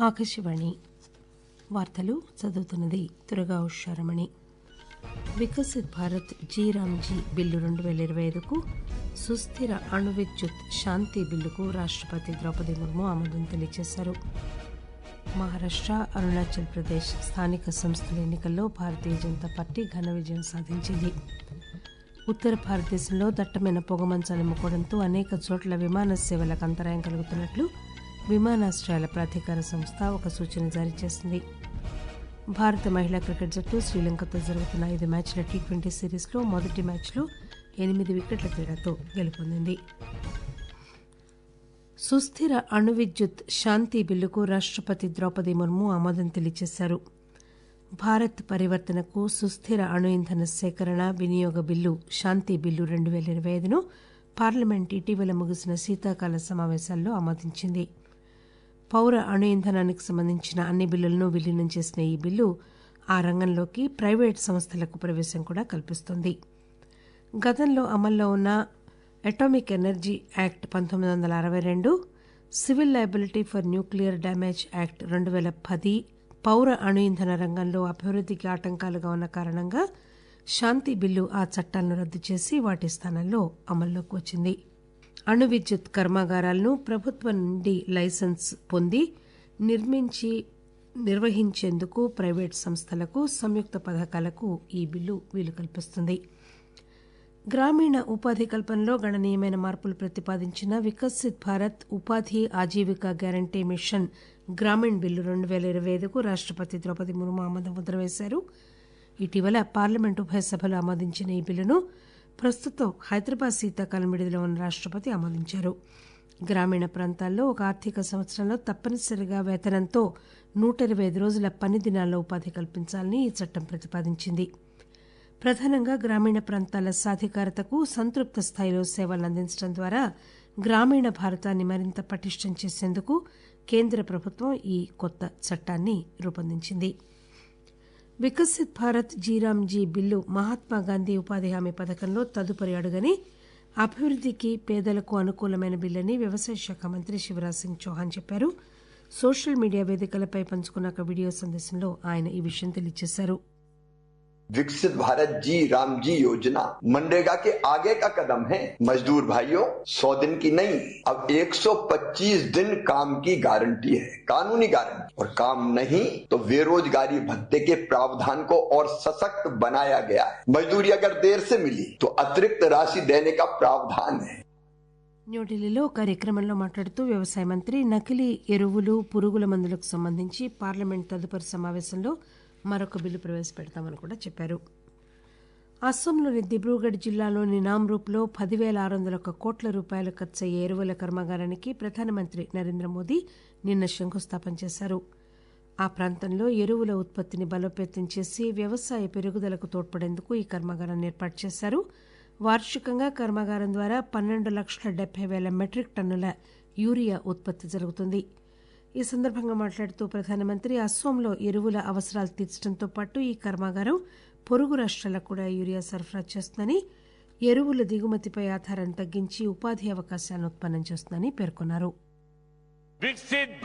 Akashvani వార్తలు చదువుతున్నది Turaga Usharamani. Viksit Bharat G Ramji bill రెండు వేల ఇరవై ఐదుకు సుస్థిర అణు విద్యుత్ శాంతి బిల్లుకు రాష్ట్రపతి ద్రౌపది ముర్ము ఆమోదం తెలియజేశారు. మహారాష్ట్ర అరుణాచల్ ప్రదేశ్ స్థానిక సంస్థల ఎన్నికల్లో భారతీయ జనతా పార్టీ ఘన విజయం సాధించింది. ఉత్తర భారతదేశంలో దట్టమైన పొగమంచాలు నిమ్ముకోవడంతో అనేక చోట్ల విమాన సేవలకు అంతరాయం కలుగుతున్నట్లు విమానాశ్రయాల ప్రాధికార సంస్థ ఒక సూచన జారీ చేసింది. భారత మహిళా క్రికెట్ జట్టు శ్రీలంకతో జరుగుతున్న ఐదు మ్యాచ్ల టీ ట్వంటీ సిరీస్లో మొదటి మ్యాచ్లో ఎనిమిది వికెట్ల తేడాతో గెలుపొందింది. సుస్థిర అణు విద్యుత్ శాంతి బిల్లుకు రాష్ట్రపతి ద్రౌపది ముర్ము ఆమోదం తెలియజేశారు. భారత్ పరివర్తనకు సుస్థిర అణు ఇంధన సేకరణ వినియోగ బిల్లు శాంతి బిల్లు రెండు వేల ఇరవై ఐదును పార్లమెంట్ ఇటీవల ముగిసిన శీతాకాల సమావేశాల్లో ఆమోదించింది. పౌర అణు ఇంధనానికి సంబంధించిన అన్ని బిల్లులను విలీనం చేసిన ఈ బిల్లు ఆ రంగంలోకి ప్రైవేట్ సంస్థలకు ప్రవేశం కూడా కల్పిస్తుంది. గతంలో అమల్లో ఉన్న అటామిక్ ఎనర్జీ యాక్ట్ పంతొమ్మిది వందల అరవై రెండు civil liability for nuclear damage act రెండు వేల పది పౌర అణు ఇంధన రంగంలో అభివృద్ధికి ఆటంకాలుగా ఉన్న కారణంగా శాంతి బిల్లు ఆ చట్టాలను రద్దు చేసి వాటి స్థానంలో అమల్లోకి వచ్చింది. అణు విద్యుత్ కర్మాగారాలను ప్రభుత్వం నుండి లైసెన్స్ పొంది నిర్మించి నిర్వహించేందుకు ప్రైవేట్ సంస్థలకు సంయుక్త పథకాలకు ఈ బిల్లు వీలు కల్పిస్తుంది. గ్రామీణ ఉపాధి కల్పనలో గణనీయమైన మార్పులు ప్రతిపాదించిన వికసిత్ భారత్ ఉపాధి Ajeevika guarantee mission Gramin bill రెండు వేల ఇరవై ఐదుకు రాష్ట్రపతి ద్రౌపది ముర్ము ఆమోద ముద్ర వేశారు. ఇటీవల పార్లమెంట్ ఉభయ సభలు ఆమోదించిన ఈ బిల్లును ప్రస్తుతం హైదరాబాద్ శీతాకాలం విడుదల ఉన్న రాష్ట్రపతి ఆమోదించారు. గ్రామీణ ప్రాంతాల్లో ఒక ఆర్థిక సంవత్సరంలో తప్పనిసరిగా వేతనంతో నూట ఇరవై ఐదు రోజుల పని దినాల్లో ఉపాధి కల్పించాలని ఈ చట్టం ప్రతిపాదించింది. ప్రధానంగా గ్రామీణ ప్రాంతాల సాధికారతకు సంతృప్త స్థాయిలో సేవలు అందించడం ద్వారా గ్రామీణ భారతాన్ని మరింత పటిష్టం చేసేందుకు కేంద్ర ప్రభుత్వం ఈ కొత్త చట్టాన్ని రూపొందించింది. Viksit Bharat G RAM G bill Mahatma Gandhi ఉపాధి హామీ పథకంలో తదుపరి అడుగని అభివృద్ధికి పేదలకు అనుకూలమైన బిల్లని వ్యవసాయ శాఖ మంత్రి శివరాజ్ సింగ్ చౌహాన్ చెప్పారు. సోషల్ మీడియా వేదికలపై పంచుకున్న ఒక వీడియో సందేశంలో ఆయన ఈ విషయం తెలియజేశారు. विकसित भारत जी राम जी योजना मनरेगा के आगे का कदम है मजदूर भाइयों 100 दिन की नहीं अब 125 दिन काम की गारंटी है कानूनी गारंटी और काम नहीं तो बेरोजगारी भत्ते के प्रावधान को और सशक्त बनाया गया है मजदूरी अगर देर से मिली तो अतिरिक्त राशि देने का प्रावधान है న్యూఢిల్లీలో కార్యక్రమంలో మాట్లాడుతూ వ్యవసాయ మంత్రి నకిలీ ఎరువులు పురుగుల మందులకు సంబంధించి పార్లమెంట్ తదుపరి సమావేశంలో మరొక బిల్లు ప్రవేశపెడతామని కూడా చెప్పారు. అస్సాంలోని దిబ్రూగఢ్ జిల్లాలోని నామ్రూప్లో పదివేల ఆరు వందల ఒక కోట్ల రూపాయలు ఖర్చయ్యే ఎరువుల కర్మాగారానికి ప్రధానమంత్రి నరేంద్ర మోదీ నిన్న శంకుస్థాపన చేశారు. ఆ ప్రాంతంలో ఎరువుల ఉత్పత్తిని బలోపేతం చేసి వ్యవసాయ పెరుగుదలకు తోడ్పడేందుకు ఈ కర్మాగారాన్ని ఏర్పాటు చేశారు. వార్షికంగా కర్మాగారం ద్వారా పన్నెండు లక్షల డెబ్బై వేల మెట్రిక్ టన్నుల యూరియా ఉత్పత్తి జరుగుతుంది. ఈ సందర్భంగా మాట్లాడుతూ ప్రధానమంత్రి అస్సోంలో ఎరువుల అవసరాలు తీర్చడంతో పాటు ఈ కర్మాగారం పొరుగు రాష్ట్రాలకు కూడా యూరియా సరఫరా చేస్తుందని ఎరువుల దిగుమతిపై ఆధారం తగ్గించి ఉపాధి అవకాశాలను ఉత్పన్నం చేస్తుందని పేర్కొన్నారు.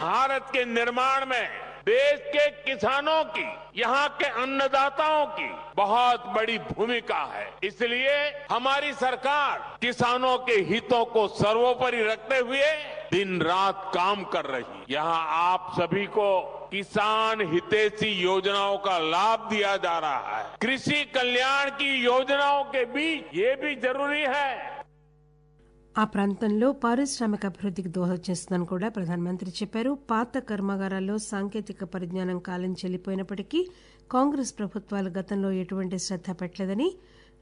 భారత్ కే నిర్మాణమే देश के किसानों की, यहाँ के अन्नदाताओं की बहुत बड़ी भूमिका है। इसलिए हमारी सरकार किसानों के हितों को सर्वोपरि रखते हुए दिन रात काम कर रही यहाँ आप सभी को किसान हितैषी योजनाओं का लाभ दिया जा रहा है। कृषि कल्याण की योजनाओं के बीच ये भी ज़रूरी है ఆ ప్రాంతంలో పారిశ్రామిక అభివృద్ధికి దోహదం చేస్తుందని కూడా ప్రధానమంత్రి చెప్పారు. పాత కర్మాగారాల్లో సాంకేతిక పరిజ్ఞానం కాలం చెల్లిపోయినప్పటికీ కాంగ్రెస్ ప్రభుత్వాలు గతంలో ఎటువంటి శ్రద్ధ పెట్టలేదని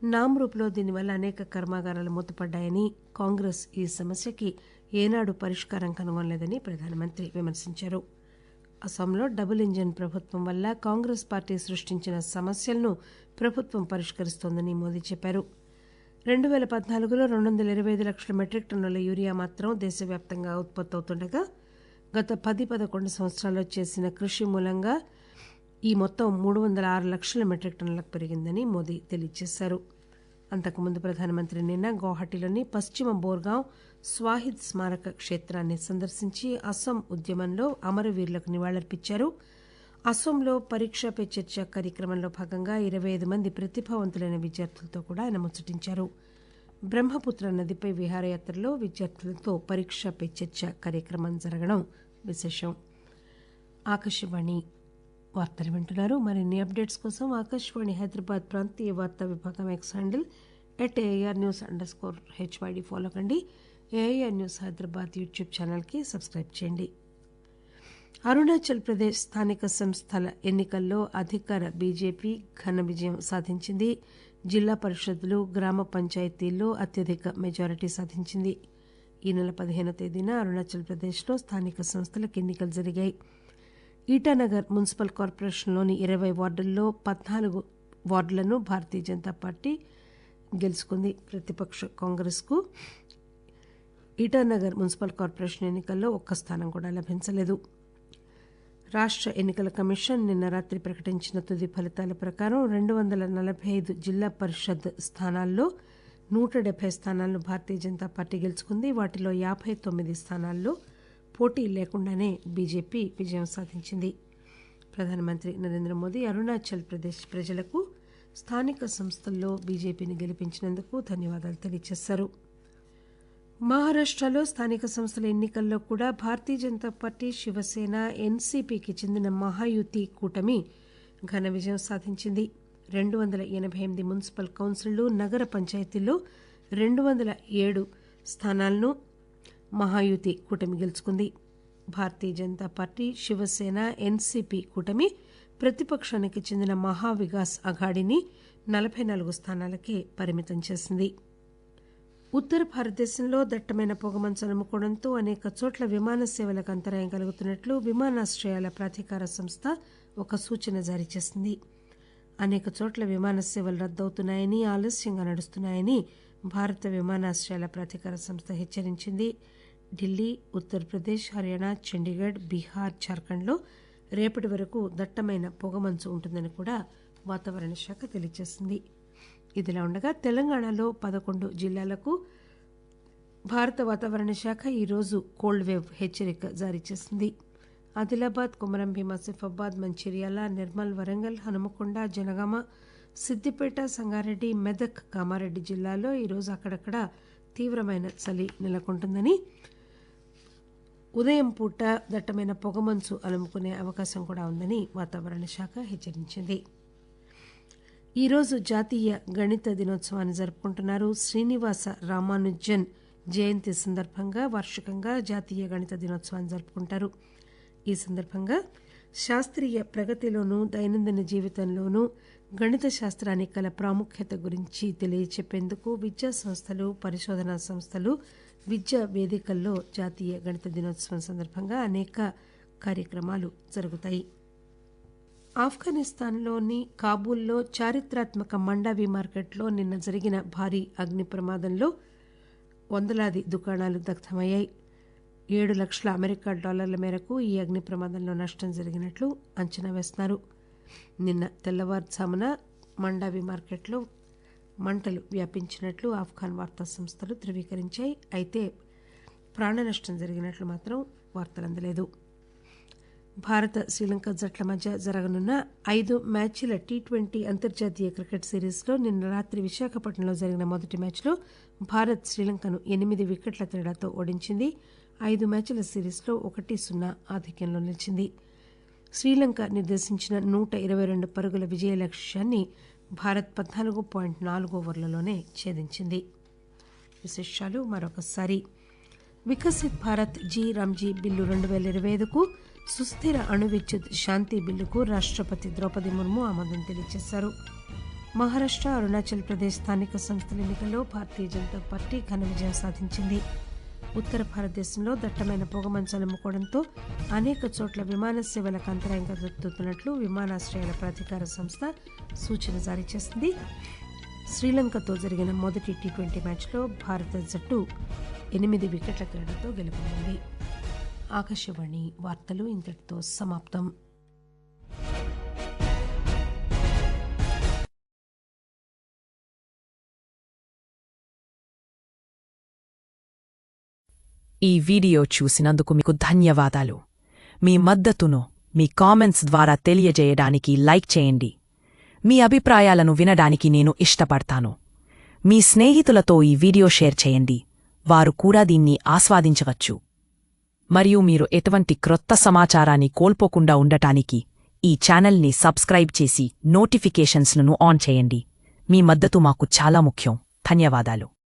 నామ్రూప్లో దీనివల్ల అనేక కర్మాగారాలు మూతపడ్డాయని కాంగ్రెస్ ఈ సమస్యకి ఏనాడు పరిష్కారం కనుగొనలేదని ప్రధానమంత్రి విమర్శించారు. అస్సాంలో డబుల్ ఇంజన్ ప్రభుత్వం వల్ల కాంగ్రెస్ పార్టీ సృష్టించిన సమస్యలను ప్రభుత్వం పరిష్కరిస్తోందని మోదీ చెప్పారు. రెండు వేల పద్నాలుగులో రెండు వందల ఇరవై ఐదు లక్షల మెట్రిక్ టన్నుల యూరియా మాత్రం దేశవ్యాప్తంగా ఉత్పత్తి అవుతుండగా గత పది పదకొండు సంవత్సరాల్లో చేసిన కృషి మూలంగా ఈ మొత్తం మూడు వందల ఆరు లక్షల మెట్రిక్ టన్నులకు పెరిగిందని మోదీ తెలియజేశారు. అంతకుముందు ప్రధానమంత్రి నిన్న గౌహటిలోని పశ్చిమ బోర్గాం స్వాహిద్ స్మారక క్షేత్రాన్ని సందర్శించి అస్సాం ఉద్యమంలో అమరవీరులకు నివాళులర్పించారు. అసోంలో పరీక్ష పే చర్చ కార్యక్రమంలో భాగంగా ఇరవై ఐదు మంది ప్రతిభావంతులైన విద్యార్థులతో కూడా ఆయన ముచ్చటించారు. బ్రహ్మపుత్ర నదిపై విహారయాత్రలో విద్యార్థులతో పరీక్ష పే చర్చ కార్యక్రమం జరగడం విశేషం. ఆకాశవాణి వార్తలు వింటున్నారు. మరిన్ని అప్డేట్స్ కోసం ఆకాశవాణి హైదరాబాద్ ప్రాంతీయ వార్తా విభాగం X handle at AR news underscore HYD follow కండి. ఏఆర్ న్యూస్ హైదరాబాద్ యూట్యూబ్ ఛానల్కి సబ్స్క్రైబ్ చేయండి. అరుణాచల్ ప్రదేశ్ స్థానిక సంస్థల ఎన్నికల్లో అధికార బీజేపీ ఘన విజయం సాధించింది. జిల్లా పరిషత్లు గ్రామ పంచాయతీల్లో అత్యధిక మెజారిటీ సాధించింది. ఈ నెల పదిహేనో తేదీన అరుణాచల్ ప్రదేశ్లో స్థానిక సంస్థలకు ఎన్నికలు జరిగాయి. ఈటానగర్ మున్సిపల్ కార్పొరేషన్లోని ఇరవై వార్డుల్లో పద్నాలుగు వార్డులను భారతీయ జనతా పార్టీ గెలుచుకుంది. ప్రతిపక్ష కాంగ్రెస్కు ఈటానగర్ మున్సిపల్ కార్పొరేషన్ ఎన్నికల్లో ఒక్క స్థానం కూడా లభించలేదు. రాష్ట్ర ఎన్నికల కమిషన్ నిన్న రాత్రి ప్రకటించిన తుది ఫలితాల ప్రకారం రెండు వందల నలభై ఐదు జిల్లా పరిషత్ స్థానాల్లో నూట డెబ్బై స్థానాలను భారతీయ జనతా పార్టీ గెలుచుకుంది. వాటిలో యాభై తొమ్మిది స్థానాల్లో పోటీ లేకుండానే బీజేపీ విజయం సాధించింది. ప్రధానమంత్రి నరేంద్ర మోదీ అరుణాచల్ ప్రదేశ్ ప్రజలకు స్థానిక సంస్థల్లో బీజేపీని గెలిపించినందుకు ధన్యవాదాలు తెలియజేశారు. మహారాష్ట్రలో స్థానిక సంస్థల ఎన్నికల్లో కూడా భారతీయ జనతా పార్టీ శివసేన ఎన్సీపీకి చెందిన మహాయుతి కూటమి ఘన విజయం సాధించింది. రెండు వందల ఎనభై ఎనిమిది మున్సిపల్ కౌన్సిళ్ళు నగర పంచాయతీల్లో రెండు వందల ఏడు స్థానాలను మహాయుతి కూటమి గెలుచుకుంది. భారతీయ జనతా పార్టీ శివసేన ఎన్సీపీ కూటమి ప్రతిపక్షానికి చెందిన మహావికాస్ అఘాడిని నలభై నాలుగు స్థానాలకే పరిమితం చేసింది. ఉత్తర భారతదేశంలో దట్టమైన పొగమంచు అలుముకోవడంతో అనేక చోట్ల విమాన సేవలకు అంతరాయం కలుగుతున్నట్లు విమానాశ్రయాల ప్రాధికార సంస్థ ఒక సూచన జారీ చేసింది. అనేక చోట్ల విమాన సేవలు రద్దవుతున్నాయని ఆలస్యంగా నడుస్తున్నాయని భారత విమానాశ్రయాల ప్రాధికార సంస్థ హెచ్చరించింది. ఢిల్లీ ఉత్తరప్రదేశ్ హర్యానా చండీగఢ్ బీహార్ జార్ఖండ్లో రేపటి వరకు దట్టమైన పొగమంచు ఉంటుందని కూడా వాతావరణ శాఖ తెలియజేసింది. ఇదిలా ఉండగా తెలంగాణలో పదకొండు జిల్లాలకు భారత వాతావరణ శాఖ ఈరోజు కోల్డ్ వేవ్ హెచ్చరిక జారీ చేసింది. ఆదిలాబాద్ కుమరం భీం ఆసిఫాబాద్ మంచిర్యాల నిర్మల్ వరంగల్ హనుమకొండ జనగామ సిద్దిపేట సంగారెడ్డి మెదక్ కామారెడ్డి జిల్లాలో ఈరోజు అక్కడక్కడ తీవ్రమైన చలి నెలకొంటుందని ఉదయం పూట దట్టమైన పొగమంచు అలుముకునే అవకాశం కూడా ఉందని వాతావరణ శాఖ హెచ్చరించింది. ఈరోజు జాతీయ గణిత దినోత్సవాన్ని జరుపుకుంటున్నారు శ్రీనివాస రామానుజన్. జయంతి సందర్భంగా వార్షికంగా జాతీయ గణిత దినోత్సవాన్ని జరుపుకుంటారు. ఈ సందర్భంగా శాస్త్రీయ ప్రగతిలోనూ దైనందిన జీవితంలోనూ గణిత శాస్త్రానికి గల ప్రాముఖ్యత గురించి తెలియచెప్పేందుకు విద్యా సంస్థలు పరిశోధనా సంస్థలు విద్యా వేదికల్లో జాతీయ గణిత దినోత్సవం సందర్భంగా అనేక కార్యక్రమాలు జరుగుతాయి. ఆఫ్ఘనిస్తాన్లోని కాబూల్లో చారిత్రాత్మక మండావి మార్కెట్లో నిన్న జరిగిన భారీ అగ్ని ప్రమాదంలో వందలాది దుకాణాలు దగ్ధమయ్యాయి. ఏడు లక్షల అమెరికా డాలర్ల మేరకు ఈ అగ్ని ప్రమాదంలో నష్టం జరిగినట్లు అంచనా వేస్తున్నారు. నిన్న తెల్లవారుజామున మండావి మార్కెట్లో మంటలు వ్యాపించినట్లు ఆఫ్ఘాన్ వార్తా సంస్థలు ధృవీకరించాయి. అయితే ప్రాణ నష్టం జరిగినట్లు మాత్రం వార్తలు అందలేదు భారత శ్రీలంక జట్ల మధ్య జరగనున్న ఐదు మ్యాచ్ల టీ ట్వంటీ అంతర్జాతీయ క్రికెట్ సిరీస్లో నిన్న రాత్రి విశాఖపట్నంలో జరిగిన మొదటి మ్యాచ్లో భారత్ శ్రీలంకను ఎనిమిది వికెట్ల తేడాతో ఓడించింది. ఐదు మ్యాచ్ల సిరీస్లో ఒకటి సున్నా ఆధిక్యంలో నిలిచింది. శ్రీలంక నిర్దేశించిన నూట ఇరవై రెండు పరుగుల విజయ లక్ష్యాన్ని భారత్ పద్నాలుగు పాయింట్ నాలుగు ఓవర్లలోనే ఛేదించింది. విశేషాలు మరొకసారి. Viksit Bharat G RAM G bill రెండు వేల ఇరవై ఐదుకు సుస్థిర అణు విద్యుత్ శాంతి బిల్లుకు రాష్ట్రపతి ద్రౌపది ముర్ము ఆమోదం తెలియజేశారు. మహారాష్ట్ర అరుణాచల్ ప్రదేశ్ స్థానిక సంస్థల ఎన్నికల్లో భారతీయ జనతా పార్టీ ఘన విజయం సాధించింది. ఉత్తర భారతదేశంలో దట్టమైన పొగమంచాలు అమ్ముకోవడంతో అనేక చోట్ల విమాన సేవలకు అంతరాయంగా దొరుకుతున్నట్లు విమానాశ్రయాల ప్రాధికార సంస్థ సూచన జారీ చేసింది. శ్రీలంకతో జరిగిన మొదటి టీ ట్వంటీ మ్యాచ్లో భారత జట్టు ఎనిమిది వికెట్ల తేడాతో గెలుపొందింది. ఆకాశవాణి వార్తలు ఇంతటితో సమాప్తం. ఈ వీడియో చూసినందుకు మీకు ధన్యవాదాలు. మీ మద్దతును మీ కామెంట్స్ ద్వారా తెలియజేయడానికి లైక్ చేయండి. మీ అభిప్రాయాలను వినడానికి నేను ఇష్టపడతాను. మీ స్నేహితులతో ఈ వీడియో షేర్ చేయండి. వారు కూడా దీన్ని ఆస్వాదించవచ్చు. మరియు మీరు ఎటువంటి క్రొత్త సమాచారాన్ని కోల్పోకుండా ఉండటానికి ఈ ఛానల్ని సబ్స్క్రైబ్ చేసి నోటిఫికేషన్స్లను ఆన్ చేయండి. మీ మద్దతు మాకు చాలా ముఖ్యం. ధన్యవాదాలు.